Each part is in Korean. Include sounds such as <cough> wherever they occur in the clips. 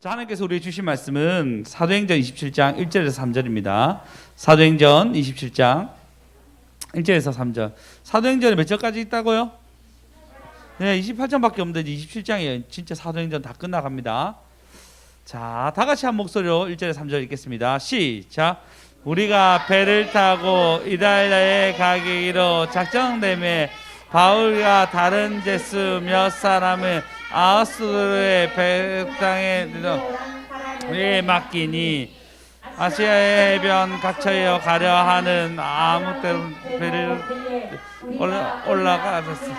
자, 하나님께서 우리에게 주신 말씀은 사도행전 27장 1절에서 3절입니다. 사도행전 27장 1절에서 3절. 사도행전에 몇 절까지 있다고요? 네, 28장밖에 없는데 27장이 진짜 사도행전 다 끝나갑니다. 자, 다 같이 한 목소리로 1절에 3절 읽겠습니다. 시작. 우리가 배를 타고 이달리아에 가기로 작정됨에 바울과 다른 제수 몇 사람을 아스도르의 배당에 에 맡기니 아시아의 해변 갇혀여 가려 하는 아무 때로 배를 올라- 올라가셨어.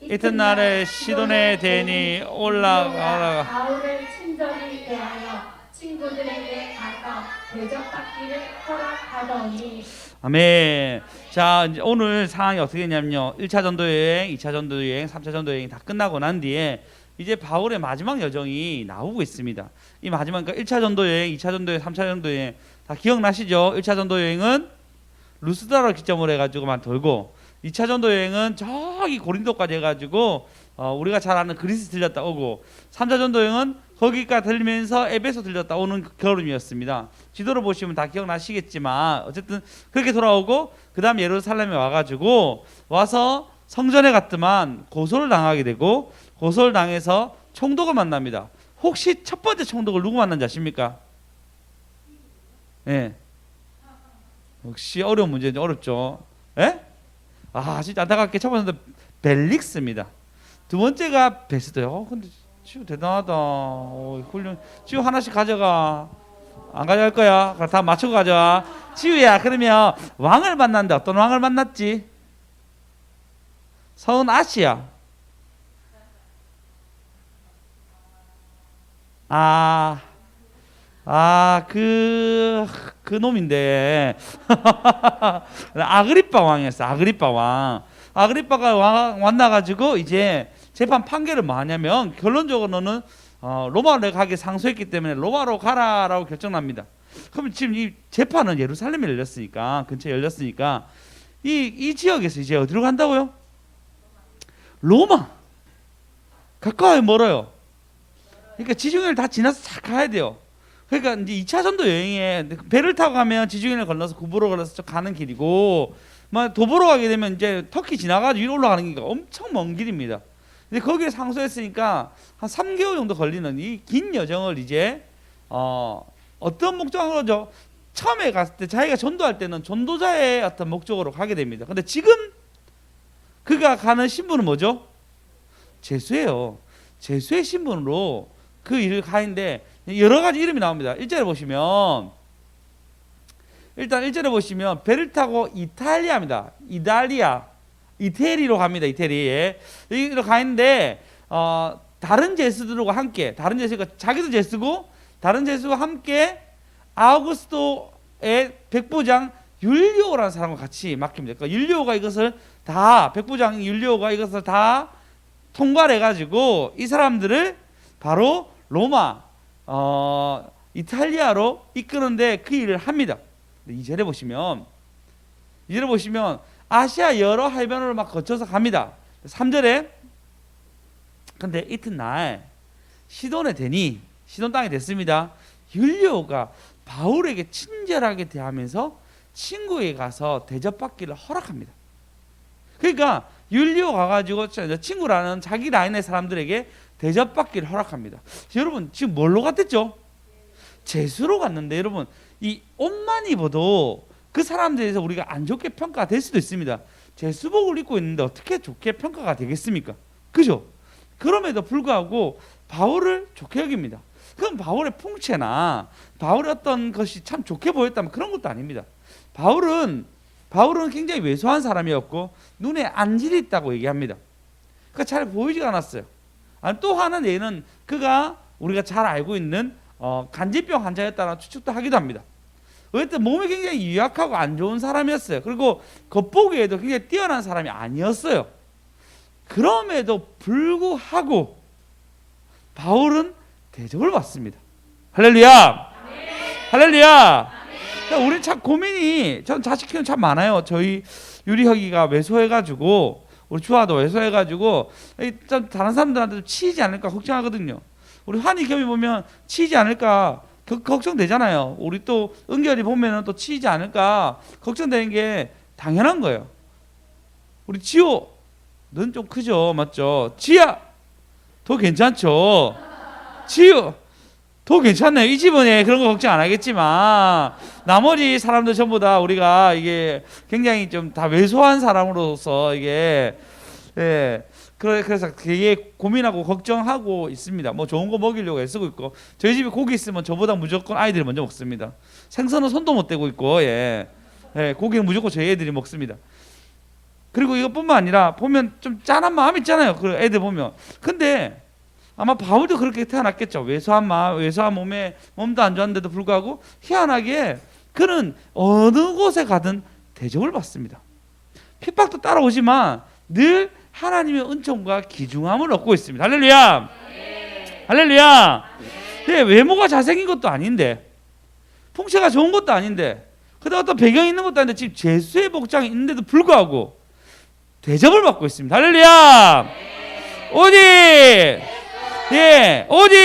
이튿날에 시돈의 대니 올라가라 바울을 친절히 대하여 친구들에게 가서 대접받기를 허락하더니 아멘. 자, 이제 오늘 상황이 어떻게 되냐면요. 1차 전도 여행, 2차 전도 여행, 3차 전도 여행이 다 끝나고 난 뒤에 이제 바울의 마지막 여정이 나오고 있습니다. 이 마지막 그러니까 1차 전도 여행, 2차 전도 여행, 3차 전도 여행 다 기억나시죠? 1차 전도 여행은 루스드라를 기점으로 해 가지고만 돌고 2차 전도 여행은 저기 고린도까지 해 가지고 어, 우리가 잘 아는 그리스 들렸다 오고 3차 전도 여행은 거기까지 들리면서 에베소 들렸다 오는 그 걸음이었습니다. 지도를 보시면 다 기억나시겠지만 어쨌든 그렇게 돌아오고 그다음 예루살렘에 와가지고 와서 성전에 갔더만 고소를 당하게 되고 고소를 당해서 총독을 만납니다. 혹시 첫 번째 총독을 누구 만난지 아십니까? 예. 역시 어려운 문제죠. 어렵죠. 예? 아, 진짜 안타깝게 첫 번째는 벨릭스입니다. 두 번째가 베스트요. 어, 근데 지우 대단하다. 어, 훌륭. 지우 하나씩 가져가. 안 가져갈 거야. 다 맞추고 가져와. 지우야, 그러면 왕을 만났는데 어떤 왕을 만났지? 서은 아시아. 아, 아, 그, 그 놈인데. 아그리빠 왕이었어. 아그리빠 왕. 아그리빠가 와- 만나가지고 이제 재판 판결을 뭐 하냐면 결론적으로는 어, 로마로 가기 상소했기 때문에 로마로 가라라고 결정납니다. 그러면 지금 이 재판은 예루살렘에 열렸으니까 근처에 열렸으니까 이, 이 지역에서 이제 어디로 간다고요? 로마. 가까워요, 멀어요. 그러니까 지중해를 다 지나서 잘 가야 돼요. 그러니까 이제 2차 전도 여행에 배를 타고 가면 지중해를 건너서 구부로 걸어서 쭉 가는 길이고 막 도보로 가게 되면 이제 터키 지나가지고 위로 올라가는 길이 엄청 먼 길입니다. 근데 거기에 상소했으니까 한 3개월 정도 걸리는 이 긴 여정을 이제 어 어떤 목적으로죠? 처음에 갔을 때 자기가 전도할 때는 전도자의 어떤 목적으로 가게 됩니다. 근데 지금 그가 가는 신분은 뭐죠? 제수예요. 제수의 신분으로 그 일을 가는데 여러 가지 이름이 나옵니다. 1절에 보시면 일단 1절에 보시면 배를 타고 이탈리아입니다. 이탈리아. 이태리로 갑니다. 이태리에. 여기로 가는데 어, 다른 제수들과 함께 다른 제수가 자기도 제수고 다른 제수와 함께 아우구스토의 백부장 율리오라는 사람과 같이 맡깁니다. 그러니까 율리오가 이것을 다 백부장 율리오가 이것을 다 통과해 가지고 이 사람들을 바로 로마 어, 이탈리아로 이끄는데 그 일을 합니다. 이 절에 보시면 이 절에 보시면 아시아 여러 해변을 막 거쳐서 갑니다. 3절에 근데 이튿날 시돈에 되니 시돈 땅에 됐습니다. 율리오가 바울에게 친절하게 대하면서 친구에게 가서 대접받기를 허락합니다. 그러니까 율리오 가가지고 저 친구라는 자기 라인의 사람들에게 대접받기를 허락합니다. 여러분 지금 뭘로 갔댔죠? 제수로 갔는데 여러분 이 옷만 입어도 그 사람들에 대해서 우리가 안 좋게 평가될 수도 있습니다. 제 수복을 입고 있는데 어떻게 좋게 평가가 되겠습니까? 그죠? 그럼에도 불구하고 바울을 좋게 여깁니다. 그건 바울의 풍채나 바울의 어떤 것이 참 좋게 보였다면 그런 것도 아닙니다. 바울은 바울은 굉장히 왜소한 사람이었고 눈에 안질이 있다고 얘기합니다. 그러니까 잘 보이지가 않았어요. 아니, 또 하나는 얘는 그가 우리가 잘 알고 있는 어, 간질병 환자였다는 추측도 하기도 합니다. 어쨌든 몸이 굉장히 유약하고 안 좋은 사람이었어요. 그리고 겉보기에도 굉장히 뛰어난 사람이 아니었어요. 그럼에도 불구하고 바울은 대접을 받습니다. 할렐루야! 할렐루야! 우리 참 고민이 전 자식 키우는 참 많아요. 저희 유리혁이가 외소해가지고 우리 주아도 외소해가지고 이좀 다른 사람들한테도 치이지 않을까 걱정하거든요. 우리 환희 겸이 보면 치이지 않을까 겨- 걱정되잖아요. 우리 또 은결이 보면은 또 치이지 않을까 걱정되는 게 당연한 거예요. 우리 지호 넌 좀 크죠, 맞죠? 지야 더 괜찮죠. 지우 더 괜찮네요. 이 집은 예, 그런 거 걱정 안 하겠지만 나머지 사람들 전부 다 우리가 이게 굉장히 좀 다 왜소한 사람으로서 이게 예 그래 그래서 되게 고민하고 걱정하고 있습니다. 뭐 좋은 거 먹이려고 애쓰고 있고 저희 집에 고기 있으면 저보다 무조건 아이들이 먼저 먹습니다. 생선은 손도 못 대고 있고 예, 예 고기는 무조건 저희 애들이 먹습니다. 그리고 이것뿐만 아니라 보면 좀 짠한 마음 있잖아요. 그 애들 보면 근데 아마 바울도 그렇게 태어났겠죠. 외소한 마음, 외소한 몸에 몸도 안 좋았는데도 불구하고 희한하게 그는 어느 곳에 가든 대접을 받습니다. 핍박도 따라오지만 늘 하나님의 은총과 기중함을 얻고 있습니다. 할렐루야. 할렐루야. 네, 외모가 잘생긴 것도 아닌데 풍채가 좋은 것도 아닌데 그다음 어떤 배경이 있는 것도 아닌데 지금 죄수의 복장이 있는데도 불구하고 대접을 받고 있습니다. 할렐루야. 오직 예, 오직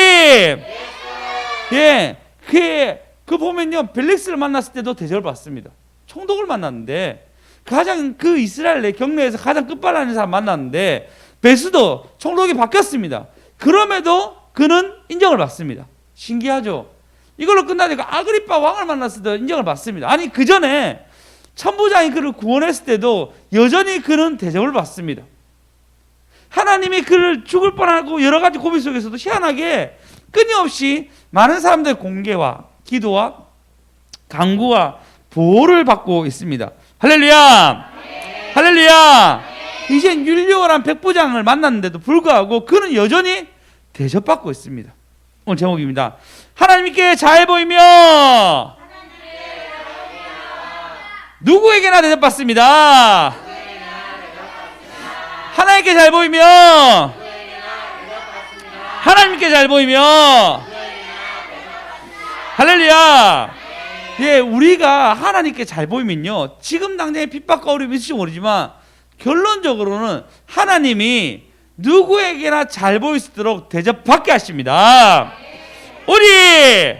예, 그, 그 보면요 벨릭스를 만났을 때도 대접을 받습니다. 총독을 만났는데 가장 그 이스라엘 내 경내에서 가장 끝발라는 사람 만났는데 베스도 총독이 바뀌었습니다. 그럼에도 그는 인정을 받습니다. 신기하죠? 이걸로 끝나니까 아그리파 왕을 만났을 때 인정을 받습니다. 아니 그 전에 천부장이 그를 구원했을 때도 여전히 그는 대접을 받습니다. 하나님이 그를 죽을 뻔하고 여러 가지 고민 속에서도 희한하게 끊임없이 많은 사람들의 공개와 기도와 강구와 보호를 받고 있습니다. 할렐루야! 할렐루야! 이젠 율리오란 백부장을 만났는데도 불구하고 그는 여전히 대접받고 있습니다. 오늘 제목입니다. 하나님께 잘 보이며 누구에게나 대접받습니다. 하나님께 잘 보이며 하나님께 잘 보이며 할렐루야 예 우리가 하나님께 잘 보이면요 지금 당장에 핍박과 어려움이 있을지 모르지만 결론적으로는 하나님이 누구에게나 잘 보일 수 있도록 대접받게 하십니다 우리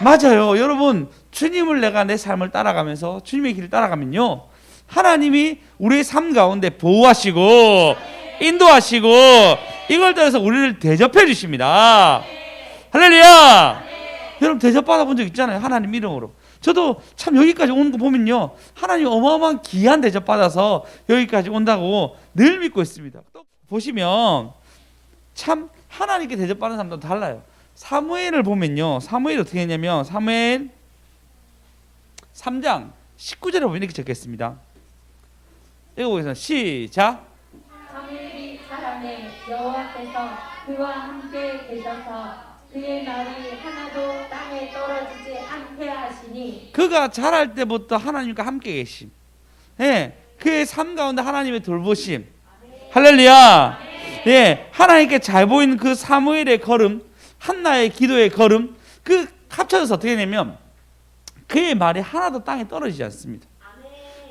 맞아요 여러분 주님을 내가 내 삶을 따라가면서 주님의 길을 따라가면요 하나님이 우리의 삶 가운데 보호하시고 인도하시고 이걸 통해서 우리를 대접해 주십니다. 할렐루야. 여러분 대접 받아 본 적 있잖아요. 하나님 이름으로. 저도 참 여기까지 오는 거 보면요. 하나님 어마어마한 귀한 대접 받아서 여기까지 온다고 늘 믿고 있습니다. 또 보시면 참 하나님께 대접받는 사람도 달라요. 사무엘을 보면요. 사무엘 어떻게 했냐면 사무엘 3장 19절에 보면 이렇게 적혔습니다. 읽어보겠습니다. 시작. 사무엘이 사람의 여호와께서 그와 함께 계셔서 그의 말이 하나도 땅에 떨어지지 않게 하시니 그가 자랄 때부터 하나님과 함께 계심. 예, 그의 삶 가운데 하나님의 돌보심. 할렐루야. 예, 하나님께 잘 보이는 그 사무엘의 걸음, 한나의 기도의 걸음, 그 합쳐져서 어떻게 되냐면 그의 말이 하나도 땅에 떨어지지 않습니다.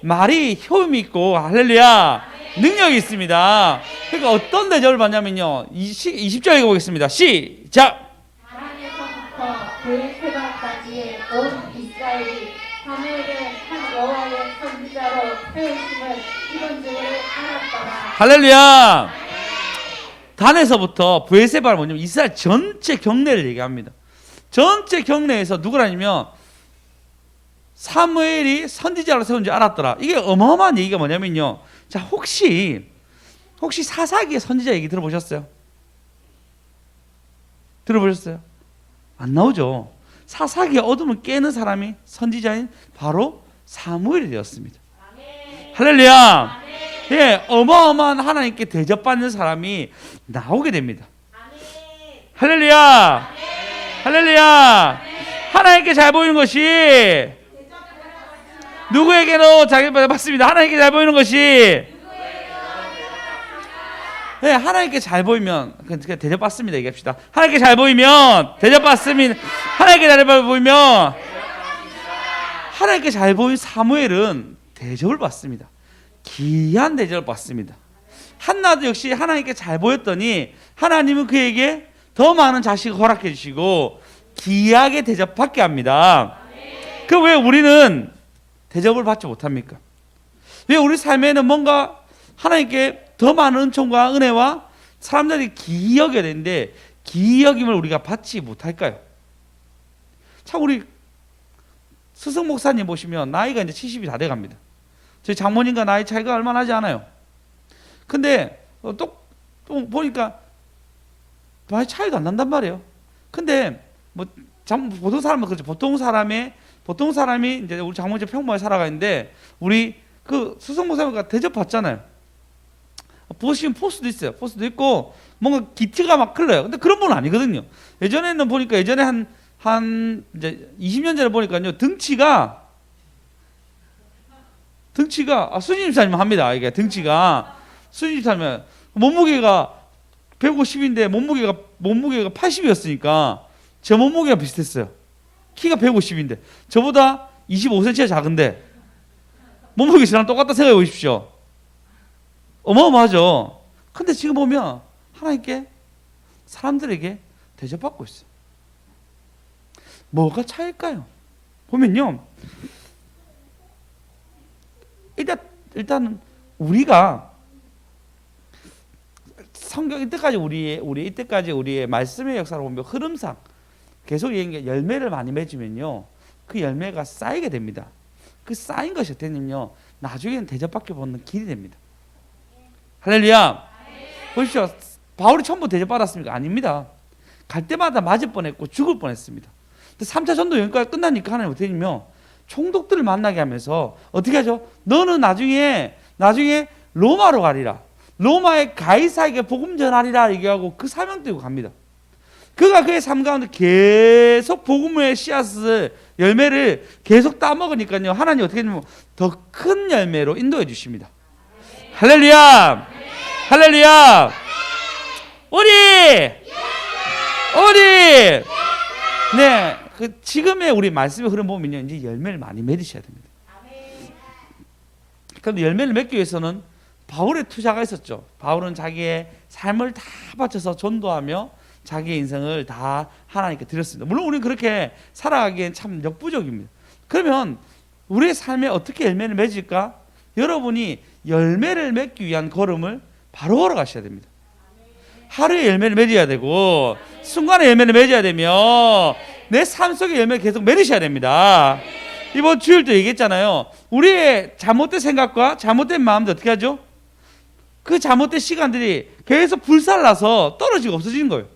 말이 효임이 있고 할렐루야 능력이 있습니다. 그러니까 어떤 대접을 받냐면요. 20, 20절 읽어보겠습니다. 시작. 하나님서부터 베르세바까지의 온 이스라엘이 사무엘을 한 여호와의 선지자로 세우심을 이런 줄을 알았더라. 할렐루야. 단에서부터 부에세바를 뭐냐면 이스라엘 전체 경내를 얘기합니다. 전체 경내에서 누구라냐면 사무엘이 선지자로 세운 줄 알았더라. 이게 어마어마한 얘기가 뭐냐면요. 자 혹시 혹시 사사기의 선지자 얘기 들어보셨어요? 들어보셨어요? 안 나오죠. 사사기의 어둠을 깨는 사람이 선지자인 바로 사무엘이 되었습니다. 할렐루야. 예, 어마어마한 하나님께 대접받는 사람이 나오게 됩니다. 할렐루야. 할렐루야. 하나님께 잘 보이는 것이 누구에게도 잘 받습니다. 하나님께 잘 보이는 것이 네, 하나님께 잘 보이면 그 대접받습니다. 얘기합시다. 하나님께 잘 보이면 대접받습니다. 하나님께 잘 보이면 하나님께 잘 보인 사무엘은 대접을 받습니다. 귀한 대접을 받습니다. 한나도 역시 하나님께 잘 보였더니 하나님은 그에게 더 많은 자식을 허락해 주시고 귀하게 대접받게 합니다. 그 왜 우리는 대접을 받지 못합니까? 왜 우리 삶에는 뭔가 하나님께 더 많은 은총과 은혜와 사람들이 기이 여겨야 되는데 기이 여김을 우리가 받지 못할까요? 참 우리 스승 목사님 보시면 나이가 이제 70이 다 돼갑니다. 저희 장모님과 나이 차이가 얼마 나지 않아요. 근데 어, 또, 또 보니까 많이 차이도 안 난단 말이에요. 근데 뭐 장, 보통 사람은 그렇죠. 보통 사람의 보통 사람이 이제 우리 장모님 평범하게 살아가는데 우리 그 수석 목사님과 대접 받잖아요. 보시면 포스도 있어요. 포스도 있고 뭔가 기티가 막 흘러요. 근데 그런 분은 아니거든요. 예전에는 보니까 예전에 한한 이제 20년 전에 보니까요 등치가 등치가 아, 수진 집사님 합니다. 이게 등치가 수진 집사님 몸무게가 150인데 몸무게가 몸무게가 80이었으니까 제 몸무게가 비슷했어요. 키가 150인데 저보다 25cm가 작은데 몸무게 저랑 똑같다 생각해 보십시오. 어마어마하죠. 근데 지금 보면 하나님께 사람들에게 대접받고 있어요. 뭐가 차일까요? 보면요. 일단 일단 우리가 성경 이때까지 우리의 우리 이때까지 우리의 말씀의 역사를 보면 흐름상 계속 얘기한 열매를 많이 맺으면요 그 열매가 쌓이게 됩니다. 그 쌓인 것이 어땠냐면요 나중에는 대접받게 보는 길이 됩니다. 할렐루야. 보십시오. 바울이 처음부터 대접받았습니까? 아닙니다. 갈 때마다 맞을 뻔했고 죽을 뻔했습니다. 근데 3차 전도 여기까지 끝나니까 하나님 어떻게 했냐면 총독들을 만나게 하면서 어떻게 하죠? 너는 나중에 나중에 로마로 가리라. 로마의 가이사에게 복음 전하리라 얘기하고 그 사명 띄고 갑니다. 그가 그의 삶 가운데 계속 복음의 씨앗을 열매를 계속 따먹으니까요. 하나님 어떻게 했냐면 더 큰 열매로 인도해 주십니다. 할렐루야! 할렐루야! 우리! 우리! 네, 그 지금의 우리 말씀의 흐름 보면요. 이제 열매를 많이 맺으셔야 됩니다. 그런데 열매를 맺기 위해서는 바울의 투자가 있었죠. 바울은 자기의 삶을 다 바쳐서 전도하며 자기의 인생을 다 하나님께 드렸습니다. 물론 우리는 그렇게 살아가기엔 참 역부족입니다. 그러면 우리의 삶에 어떻게 열매를 맺을까? 여러분이 열매를 맺기 위한 걸음을 바로 걸어가셔야 됩니다. 하루에 열매를 맺어야 되고 순간에 열매를 맺어야 되며 내 삶 속에 열매를 계속 맺으셔야 됩니다. 이번 주일도 얘기했잖아요. 우리의 잘못된 생각과 잘못된 마음도 어떻게 하죠? 그 잘못된 시간들이 계속 불살라서 떨어지고 없어지는 거예요.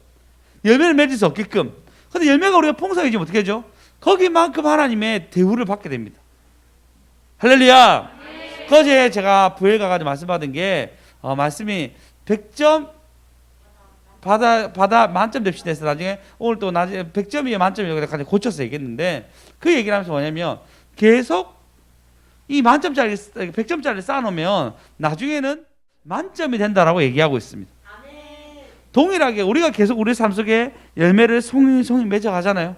열매를 맺을 수 없게끔. 근데 열매가 우리가 풍성해지면 어떻게 하죠? 거기만큼 하나님의 대우를 받게 됩니다. 할렐루야. 그제 제가 부엘 가가지고 말씀 받은 게 어, 말씀이 100점 받아 받아 만점 됩시다 해서 나중에 오늘 또 나중에 100점이 만점이라고 고쳐서 얘기했는데 그 얘기를 하면서 뭐냐면 계속 이 만점짜리 100점짜리 쌓아놓으면 나중에는 만점이 된다라고 얘기하고 있습니다. 동일하게 우리가 계속 우리 삶 속에 열매를 송이송이 맺어가잖아요.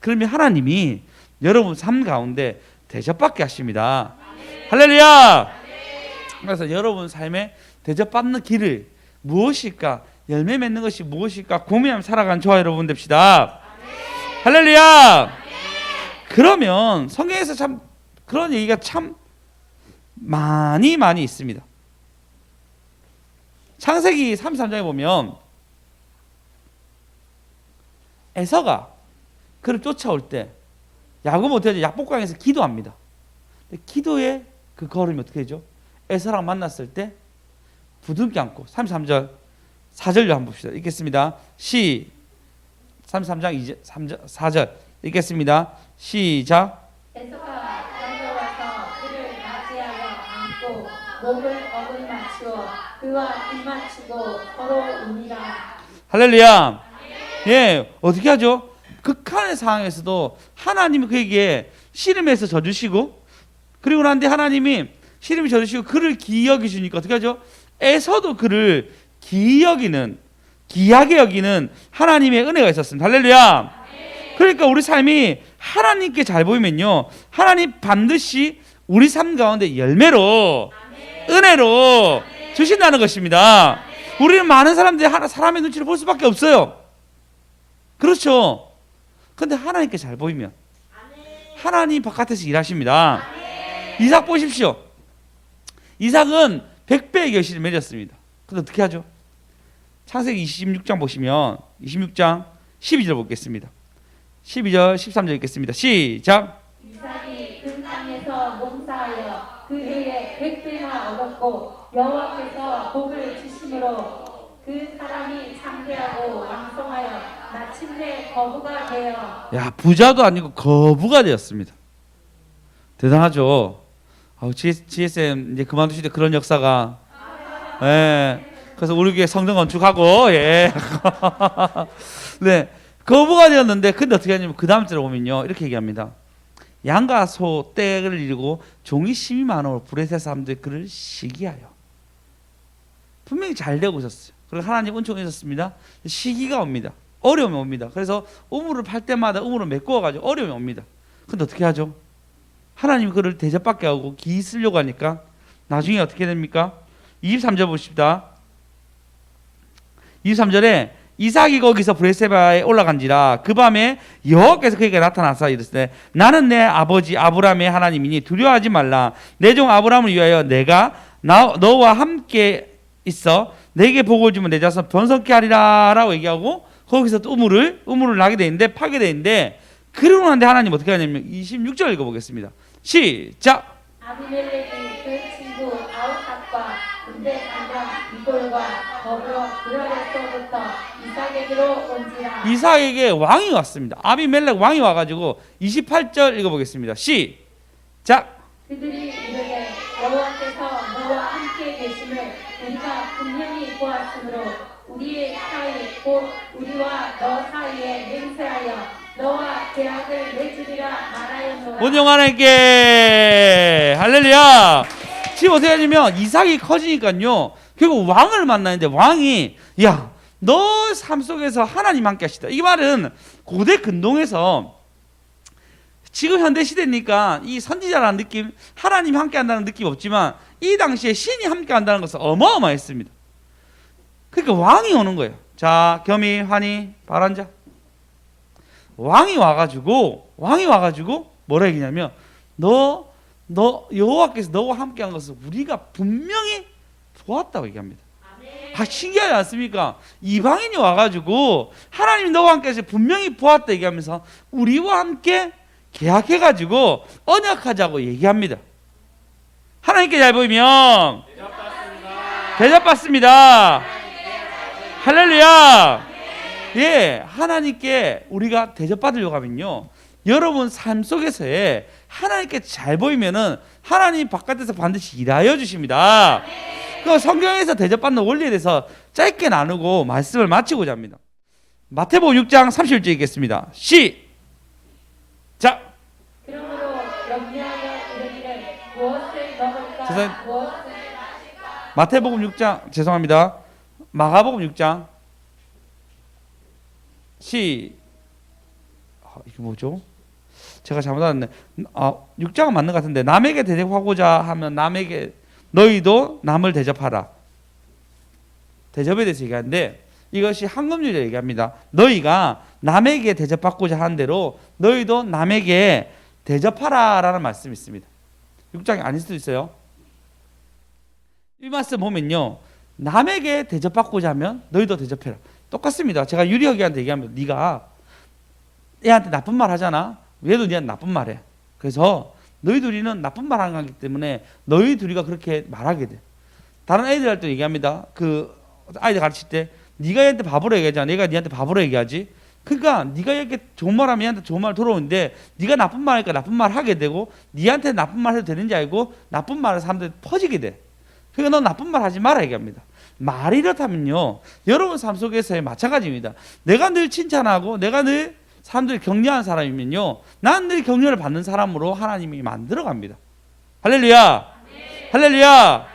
그러면 하나님이 여러분 삶 가운데 대접받게 하십니다. 할렐루야. 그래서 여러분 삶에 대접받는 길을 무엇일까? 열매 맺는 것이 무엇일까? 고민하며 살아가는 저와 여러분 됩시다. 할렐루야. 그러면 성경에서 참 그런 얘기가 참 많이 많이 있습니다. 창세기 33장에 보면 에서가 그를 쫓아올 때 야곱 하죠? 약복강에서 기도합니다. 기도의 그 걸음이 어떻게 되죠? 에서랑 만났을 때 부둥켜 안고 33절 4절로 한번 봅시다. 읽겠습니다. 시 33장 2절 3절 4절 읽겠습니다. 시작. 에서가 달려와서 그를 맞이하여 안고 목을 어긋 맞추어 그와 입 맞추고 서로 우니라 할렐루야. 예, 어떻게 하죠? 극한의 상황에서도 하나님이 그에게 씨름해서 져주시고 그리고 난데 하나님이 씨름이 져주시고 그를 기여기 주니까 어떻게 하죠? 에서도 그를 기여기는 귀하게 여기는 하나님의 은혜가 있었습니다. 할렐루야. 그러니까 우리 삶이 하나님께 잘 보이면요. 하나님 반드시 우리 삶 가운데 열매로 은혜로 주신다는 것입니다. 우리는 많은 사람들이 하나 사람의 눈치를 볼 수밖에 없어요. 그렇죠. 근데 하나님께 잘 보이면 하나님 바깥에서 일하십니다. 이삭 보십시오. 이삭은 백배의 결실을 맺었습니다. 근데 어떻게 하죠? 창세기 26장 보시면 26장 12절 보겠습니다. 12절 13절 읽겠습니다. 시작. 이삭이 그 땅에서 농사하여 그 해에 백배나 얻었고 여호와께서 복을 주심으로 그 사람이 창대하고 왕성하여 마침내 거부가 되어 야 부자도 아니고 거부가 되었습니다. 대단하죠. 아우 GSM 이제 그만두실 때 그런 역사가 예. 그래서 우리 교회 성전 건축하고 예. <laughs> 네. 거부가 되었는데 근데 어떻게 하냐면 그 다음 절에 보면요. 이렇게 얘기합니다. 양과 소 떼를 이루고 종이 심이 많어 브레세 사람들이 그를 시기하여 분명히 잘 되고 있었어요. 그리고 하나님 은총이 있었습니다. 시기가 옵니다. 어려움이 옵니다. 그래서 우물을 팔 때마다 우물을 메꾸어 가지고 어려움이 옵니다. 근데 어떻게 하죠? 하나님 그를 대접받게 하고 기 쓰려고 하니까 나중에 어떻게 됩니까? 23절 보십시다. 23절에 이삭이 거기서 브레세바에 올라간지라 그 밤에 여호와께서 그에게 나타나서 이르시되 나는 내 아버지 아브라함의 하나님이니 두려워하지 말라. 내 종 아브라함을 위하여 내가 나, 너와 함께 있어 내게 복을 주면 내 자손 번성케 하리라라고 얘기하고 거기서 또 우물을 우물을 나게 되는데 파게 되는데 그러고 나는데 하나님 어떻게 하냐면 26절 읽어보겠습니다. 시작 아비멜렉이 그 친구 아우삭과 군대 장관 이골과 더불어 그라레서부터 이삭에게로 온지라. 이삭에게 왕이 왔습니다. 아비멜렉 왕이 와가지고 28절 읽어보겠습니다. 시작! 그들이 이르되 여호와께서 너와 함께 계심을 우리가 분명히 보았으므로 우리의 사이 곧 우리와 너 사이에 맹세하여 너와 계약을 맺으리라 말하였노라. 본영 하나님께 할렐루야. 지금 어떻게 하냐면 이삭이 커지니까요. 결국 왕을 만나는데 왕이 야 너 삶 속에서 하나님 함께 하시다. 이 말은 고대 근동에서 지금 현대 시대니까 이 선지자라는 느낌 하나님 함께 한다는 느낌 없지만 이 당시에 신이 함께 한다는 것은 어마어마했습니다. 그러니까 왕이 오는 거예요. 자 겸이 환희 바란자 왕이 와가지고 왕이 와가지고 뭐라 얘기냐면 너 너 여호와께서 너와 함께한 것을 우리가 분명히 보았다고 얘기합니다. 아 신기하지 않습니까? 이방인이 와가지고 하나님 너와 함께해서 분명히 보았다 얘기하면서 우리와 함께 계약해가지고 언약하자고 얘기합니다. 하나님께 잘 보이면 대접받습니다. 할렐루야. 예, 하나님께 우리가 대접받으려고 하면요. 여러분 삶 속에서의 하나님께 잘 보이면은 하나님 바깥에서 반드시 일하여 주십니다. 그 성경에서 대접받는 원리에 대해서 짧게 나누고 말씀을 마치고자 합니다. 마태복음 6장 30절 읽겠습니다. 시작. 무엇을 마태복음 6장 죄송합니다. 마가복음 6장 시 아, 이게 뭐죠? 제가 잘못하는데 아, 6장은 맞는 것 같은데 남에게 대접하고자 하면 남에게 너희도 남을 대접하라. 대접에 대해서 얘기하는데 이것이 한금률에 얘기합니다. 너희가 남에게 대접받고자 하는 대로 너희도 남에게 대접하라라는 말씀이 있습니다. 6장이 아닐 수도 있어요. 이 말씀 보면요. 남에게 대접받고자 하면 너희도 대접해라. 똑같습니다. 제가 유리하게한테 얘기하면 네가 애한테 나쁜 말 하잖아. 얘도 니한테 나쁜 말해. 그래서 너희 둘이는 나쁜 말 하는 거기 때문에 너희 둘이가 그렇게 말하게 돼. 다른 애들한테 얘기합니다. 그 아이들 가르칠 때 네가 얘한테 바보로 얘기하잖아. 내가 니한테 바보로 얘기하지. 그러니까 네가 이렇게 좋은 말 하면 얘한테 좋은 말 들어오는데 네가 나쁜 말 하니까 나쁜 말 하게 되고 니한테 나쁜 말 해도 되는지 알고 나쁜 말을 사람들이 퍼지게 돼. 그러니까 너 나쁜 말 하지 마라 얘기합니다. 말이 이렇다면요. 여러분 삶 속에서의 마찬가지입니다. 내가 늘 칭찬하고 내가 늘 사람들이 격려하는 사람이면요. 난 늘 격려를 받는 사람으로 하나님이 만들어 갑니다. 할렐루야. 할렐루야.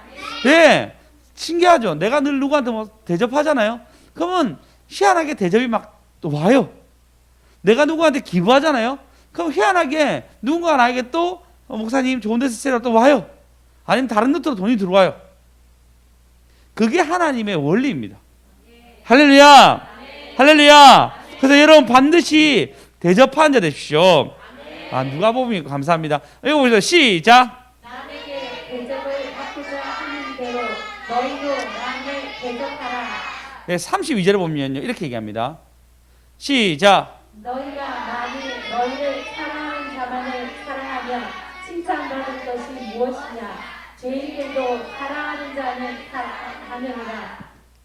예. 신기하죠. 내가 늘 누구한테 뭐 대접하잖아요. 그러면 희한하게 대접이 막또 와요. 내가 누구한테 기부하잖아요. 그럼 희한하게 누군가 나에게 또 어, 목사님 좋은 데서 쓰라 또 와요. 아니면 다른 데로 돈이 들어와요. 그게 하나님의 원리입니다. 할렐루야. 할렐루야. 그래서 여러분 반드시 대접하는 자 되십시오. 아 누가 보면 감사합니다. 이거 보세요. 시작. 네, 32절에 보면요. 이렇게 얘기합니다. 시작. 너희가 만일 너희를 사랑하는 자만을 사랑하면 칭찬받을 것이 무엇이냐? 죄인들도 사랑하는 자는 사랑하느니라.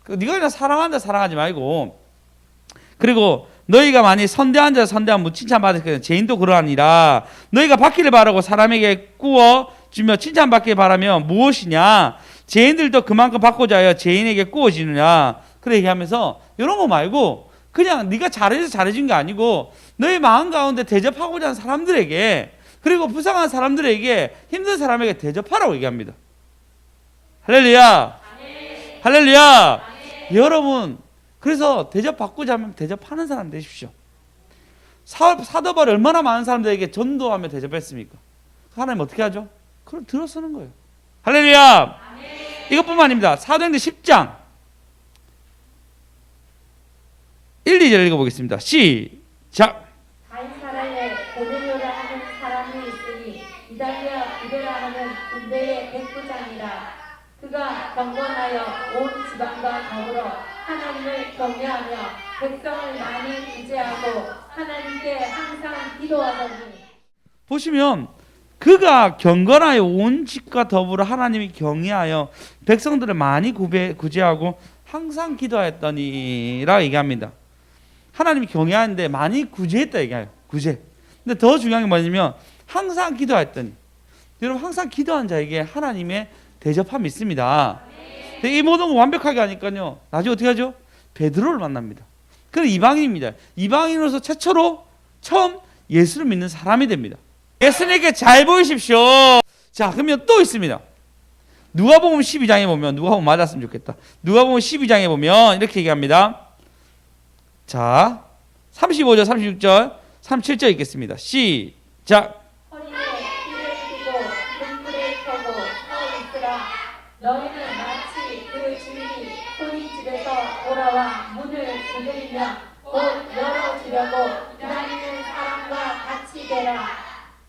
그 네가 그냥 사랑한다 사랑하지 말고. 그리고 너희가 만일 선대한 자 선대한 무 칭찬 받을 그 죄인도 그러하니라. 너희가 받기를 바라고 사람에게 꾸어 주며 칭찬 받기를 바라면 무엇이냐? 죄인들도 그만큼 받고자 하여 죄인에게 꾸어지느냐? 그래 얘기하면서 이런 거 말고 그냥 네가 잘해서 잘해준 게 아니고 너희 마음 가운데 대접하고자 하는 사람들에게 그리고 불쌍한 사람들에게 힘든 사람에게 대접하라고 얘기합니다. 할렐루야 할렐루야 여러분 그래서 대접 받고자 하면 대접하는 사람 되십시오. 사, 사도바를 얼마나 많은 사람들에게 전도하며 대접했습니까? 하나님 어떻게 하죠? 그걸 들어 쓰는 거예요. 할렐루야. 이것뿐만 아닙니다. 사도행전 10장 1, 2절 읽어보겠습니다. 시작. 가이사라에 고넬료라 하는 사람이 있으니 이달리아 부대라 하는 군대의 백부장이라 그가 경건하여 온 지방과 더불어 하나님을 경외하며 백성을 많이 구제하고 하나님께 항상 기도하더니 보시면 그가 경건하여 온 집과 더불어 하나님이 경외하여 백성들을 많이 구배, 구제하고 항상 기도하였더니라 얘기합니다. 하나님이 경외하는데 많이 구제했다 얘기해요. 구제. 근데 더 중요한 게 뭐냐면 항상 기도하였더니 여러분 항상 기도한 자에게 하나님의 대접함이 있습니다. 이 모든 거 완벽하게 하니까요. 나중에 어떻게 하죠? 베드로를 만납니다. 그는 이방인입니다. 이방인으로서 최초로 처음 예수를 믿는 사람이 됩니다. 예수님께 잘 보이십시오. 자, 그러면 또 있습니다. 누가복음 12장에 보면 누가복음 맞았으면 좋겠다. 누가복음 12장에 보면 이렇게 얘기합니다. 자, 35절, 36절, 37절 읽겠습니다. 시작. 허리에 띠를 띠고 등불을 켜고 서 있으라 너희는 마치 그 주인이 혼인 집에서 돌아와 문을 두드리며 곧 열어주려고 기다리는 사람과 같이 되라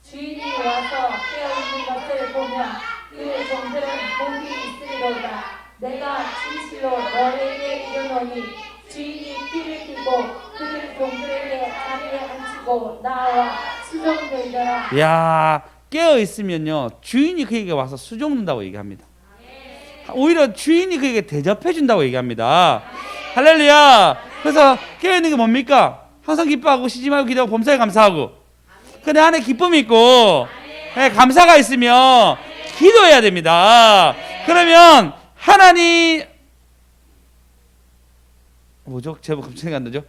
주인이 와서 깨어있는 것을 보면 그 종들은 복이 있으리로다 내가 진실로 너에게 이르노니 주인이 띠를 띠고 그 종들에게 자리에 앉히고 나와 수종들더라 야 깨어 있으면요 주인이 그에게 와서 수종는다고 얘기합니다. 오히려 주인이 그에게 대접해 준다고 얘기합니다. 할렐루야. 그래서 깨어 있는 게 뭡니까? 항상 기뻐하고 쉬지 말고 기도하고 범사에 감사하고. 근데 안에 기쁨이 있고 예, 감사가 있으면 기도해야 됩니다. 그러면 하나님 뭐죠? 제목 갑자기 안 나죠?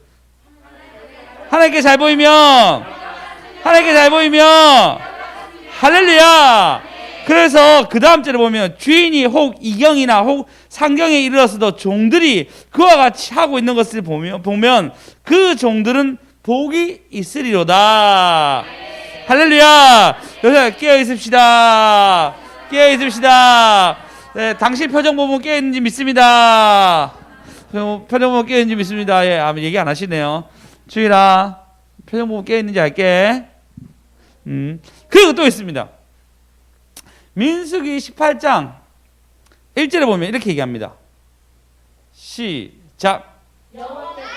하나님께 잘 보이면 하나님께 잘 보이면 할렐루야. 그래서 그 다음 절에 보면 주인이 혹 이경이나 혹 상경에 이르렀어도 종들이 그와 같이 하고 있는 것을 보면 보면 그 종들은 복이 있으리로다. 할렐루야. 여기서 깨어 있읍시다. 깨어 있읍시다. 네, 당신 표정 보면 깨어 있는지 믿습니다. 표- 표정 보면 깨어 있는지 믿습니다. 예, 아무 얘기 안 하시네요. 주일아, 표정 보면 깨어 있는지 알게. 음. 그리고 또 있습니다. 민수기 18장 1절에 보면 이렇게 얘기합니다. 시작. 여호와께서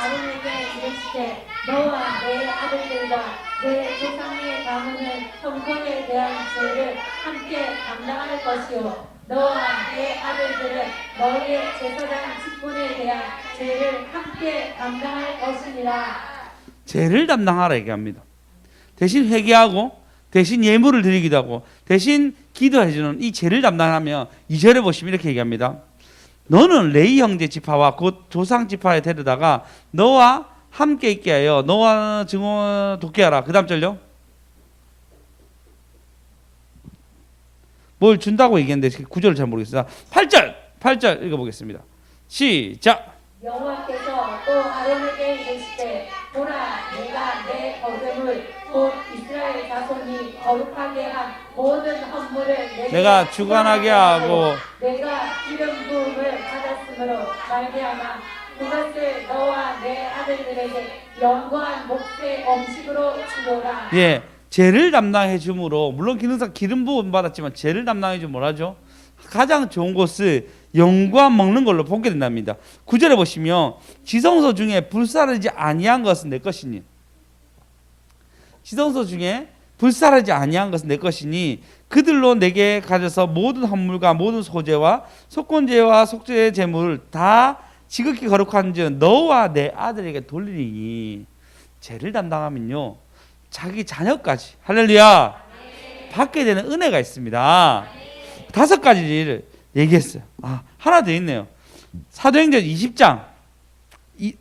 아론에게 이르시되 너와 내 아들들과 내 조상의 가문은 형통에 대한 죄를 함께 감당할 것이요 너와 내 아들들은 너희의 제사장 직분에 대한 죄를 함께 감당할 것이니라 죄를 담당하라 얘기합니다. 대신 회개하고 대신 예물을 드리기도 하고 대신 기도해 주는 이 죄를 담당하면 2절에 보시면 이렇게 얘기합니다. 너는 레이 형제 지파와 곧 조상 지파에 데려다가 너와 함께 있게 하여 너와 증언 돕게 하라. 그 다음 절요. 뭘 준다고 얘기했는데 구절을 잘 모르겠어요. 8절. 8절 읽어 보겠습니다. 시작. 여호와께서 또 아론에게 이르시되 보라 내가 내 거듭을 곧 이스라엘 자손이 거룩하게 한 모든 헌물을 내게 내가 주관하게 하고 내가 기름 부음을 받았으므로 말미암아 그것을 너와 내 아들들에게 영원한 목대 음식으로 주노라 예, 죄를 담당해 줌으로 물론 기능상 기름 부음 받았지만 죄를 담당해 줌 뭐라죠? 가장 좋은 것을 영과 먹는 걸로 보게 된답니다. 구절에 보시면 지성소 중에 불사르지 아니한 것은 내 것이니 지성소 중에 불사르지 아니한 것은 내 것이니 그들로 내게 가져서 모든 헌물과 모든 소재와 속건제와 속죄 제물을 다 지극히 거룩한즉 너와 내 아들에게 돌리니 죄를 담당하면요 자기 자녀까지 할렐루야 받게 되는 은혜가 있습니다. 다섯 가지를 얘기했어요. 아 하나 더 있네요. 사도행전 20장 이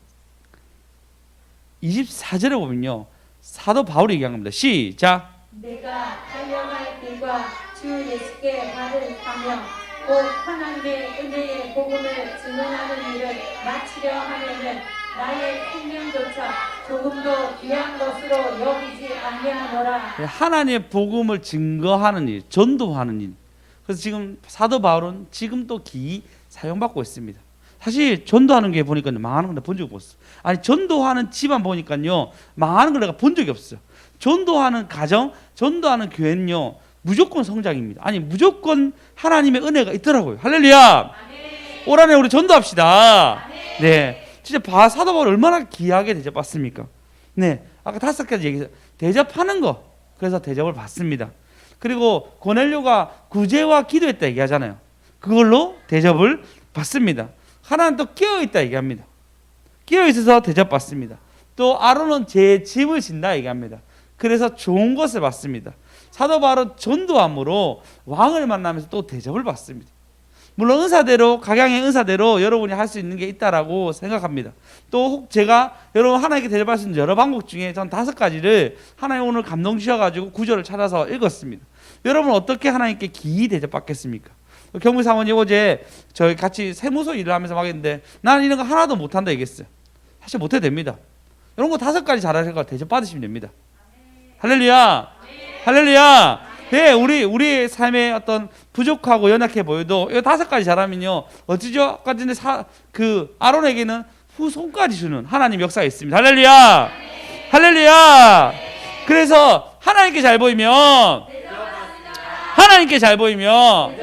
24절에 보면요 사도 바울이 얘기한 겁니다. 시작. 내가 달려갈 길과 주 예수께 받은 사명 곧 하나님의 은혜의 복음을 증언하는 일을 마치려 하면은 나의 생명조차 조금도 귀한 것으로 여기지 아니하노라 하나님의 복음을 증거하는 일, 전도하는 일. 그래서 지금 사도 바울은 지금 또기 사용받고 있습니다. 사실 전도하는 게 보니까 망하는 걸본 적이 없어. 아니 전도하는 집안 보니까요 망하는 걸 내가 본 적이 없어요. 전도하는 가정, 전도하는 교회는요 무조건 성장입니다. 아니 무조건 하나님의 은혜가 있더라고요. 할렐루야. 올 한해 우리 전도합시다. 네, 진짜 바 사도 바울 얼마나 귀하게 대접받습니까? 네, 아까 다섯 가지 얘기했어요. 대접하는 거. 그래서 대접을 받습니다. 그리고 고넬료가 구제와 기도했다 얘기하잖아요. 그걸로 대접을 받습니다. 하나는 또 끼어 있다 얘기합니다. 끼어 있어서 대접받습니다. 또 아론은 제 짐을 진다 얘기합니다. 그래서 좋은 것을 받습니다. 사도 바울은 전도함으로 왕을 만나면서 또 대접을 받습니다. 물론 은사대로 각양의 은사대로 여러분이 할 수 있는 게 있다라고 생각합니다. 또혹 제가 여러분 하나님께 대접할 수 여러 방법 중에 전 다섯 가지를 하나님 오늘 감동 주셔가지고 구절을 찾아서 읽었습니다. 여러분 어떻게 하나님께 기이 대접받겠습니까? 경무 사모님 어제 저희 같이 세무서 일을 하면서 막 했는데 나는 이런 거 하나도 못한다 얘기했어요. 사실 못해도 됩니다. 이런 거 다섯 가지 잘하니까 대접 받으시면 됩니다. 할렐루야. 할렐루야. 네, 우리 우리 삶의 어떤 부족하고 연약해 보여도 이 다섯 가지 잘하면요 어찌죠? 전에 사그 아론에게는 후손까지 주는 하나님 역사가 있습니다. 할렐루야. 할렐루야. 그래서 하나님께 잘 보이면 하나님께 잘 보이면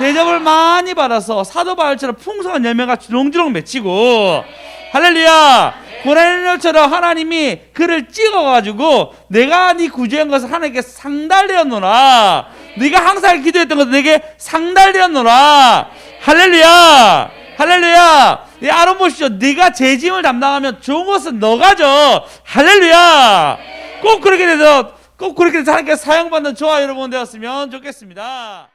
대접을 많이 받아서 사도 바울처럼 풍성한 열매가 주렁주렁 맺히고 할렐루야! 고넬료처럼 하나님이 그를 찍어가지고 내가 네 구제한 것을 하나님께 상달되었노라. 네가 항상 기도했던 것을 내게 상달되었노라. 할렐루야! 할렐루야! 이 아론 보시죠 네가 재짐을 담당하면 좋은 것은 너가 줘 할렐루야! 꼭 그렇게 돼서 꼭 그렇게 돼서 하나님께 사용받는 저와 여러분 되었으면 좋겠습니다